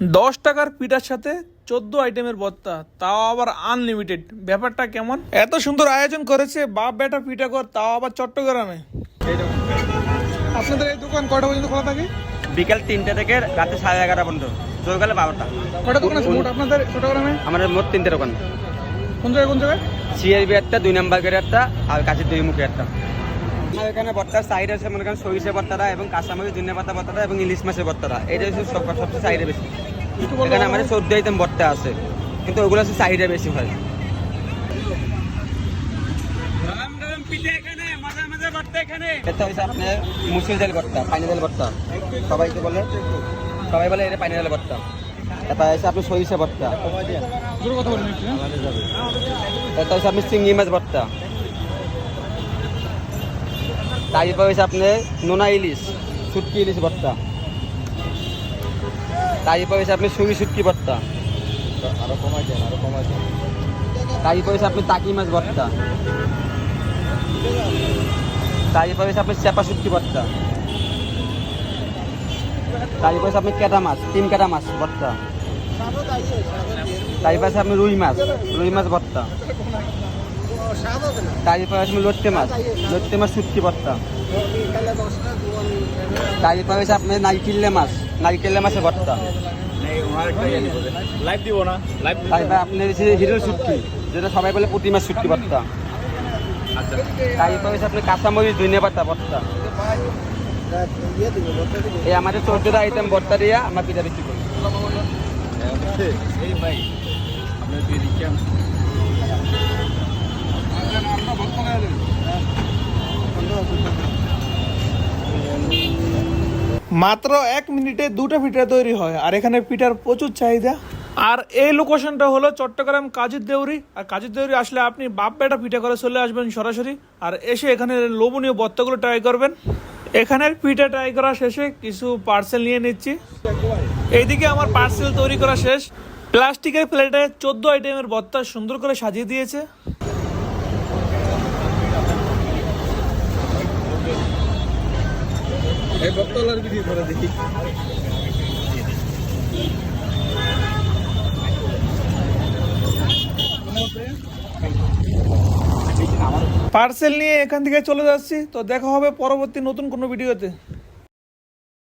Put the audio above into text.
দশ টাকার পিঠার সাথে চোদ্দ আইটেমের বত্তা তাও আবার আনলিমিটেড ব্যাপারটা কেমন? এত সুন্দর আয়োজন করেছে বাপ বেটা পিঠা কর তাও আবার চট্টগ্রামে। আপনাদের এই দোকান কটা পর্যন্ত খোলা থাকে? বিকেল তিনটে থেকে রাতে সাড়ে এগারোটা পর্যন্ত। চৌকালে বারোটা। কটা দোকান আছে মোট আপনাদের চট্টগ্রামে? আমাদের মোট তিনটে দোকান। কোন জায়গায় কোন জায়গায়? সিআরবি একটা দুই নাম্বার গেটের একটা আর কাছের দুই মুখে একটা আমার এখানে বর্তার সাইড আছে মনে করেন সরিষা বর্তাটা এবং কাঁচামারি ধনিয়া পাতা বর্তাটা এবং ইলিশ মাছের বর্তাটা এটা হচ্ছে সব সবচেয়ে সাইডে বেশি। এখানে আমাদের চোদ্দ আইটেম বর্তা আছে। কিন্তু ওগুলো হচ্ছে চাহিদা বেশি হয় এটা হচ্ছে আপনার মুসুর ডাল ভর্তা পানি ডাল ভর্তা। সবাইকে বলে সবাই বলে এটা পানি ডাল ভর্তা। তারপর হচ্ছে আপনার সরিষা ভর্তা? এটা হচ্ছে আপনি চিংড়ি মাছ ভর্তা। তারপর হচ্ছে আপনার নোনা ইলিশ শুটকি ইলিশ ভর্তা। তারপর হচ্ছে আপনি সুরি শুটকি ভর্তা আরও কমাই দেন আরও কমাই দেন। হচ্ছে আপনি টাকি মাছ ভর্তা তারপর হচ্ছে আপনি চেপা শুটকি ভর্তা তারপর হচ্ছে আপনি কেটা মাছ তিন কেটা মাছ ভর্তা তারপর আছে আপনি রুই মাছ রুই মাছ ভর্তা তারপর আছে লট্টে মাছ লট্টে মাছ শুটকি ভর্তা তারপর হচ্ছে আপনার নারিকেলে মাছ নারিকেলে মাছের ভর্তা। লাইভ দিব না? লাইভ তারপর আপনার হচ্ছে হিরো শুটকি যেটা সবাই বলে পুঁটি মাছ শুটকি ভর্তা। তারপর হচ্ছে আপনার কাঁচামরিচ ধনিয়া পাতা ভর্তা। এই আমাদের চোদ্দটা আইটেম ভর্তা দিয়ে আমরা পিঠা বিক্রি করি। মাত্র এক মিনিটে দুটো পিঠা তৈরি হয়। আর এখানে পিঠার প্রচুর চাহিদা। আর এই লোকেশনটা হলো চট্টগ্রাম কাজীর দেউরি। আর কাজীর দেউরি আসলে আপনি বাপ বেটা পিঠা করে চলে আসবেন সরাসরি। আর এসে এখানে লোভনীয় বত্তাগুলো ট্রাই করবেন। এখানের পিঠা ট্রাই করা শেষে কিছু পার্সেল নিয়ে নিচ্ছি। এইদিকে আমার পার্সেল তৈরি করা শেষ। প্লাস্টিকের প্লেটে চোদ্দ আইটেমের বত্তা সুন্দর করে সাজিয়ে দিয়েছে। পার্সেল নিয়ে এখান থেকে চলে যাচ্ছি। তো দেখা হবে পরবর্তী নতুন কোনো ভিডিওতে।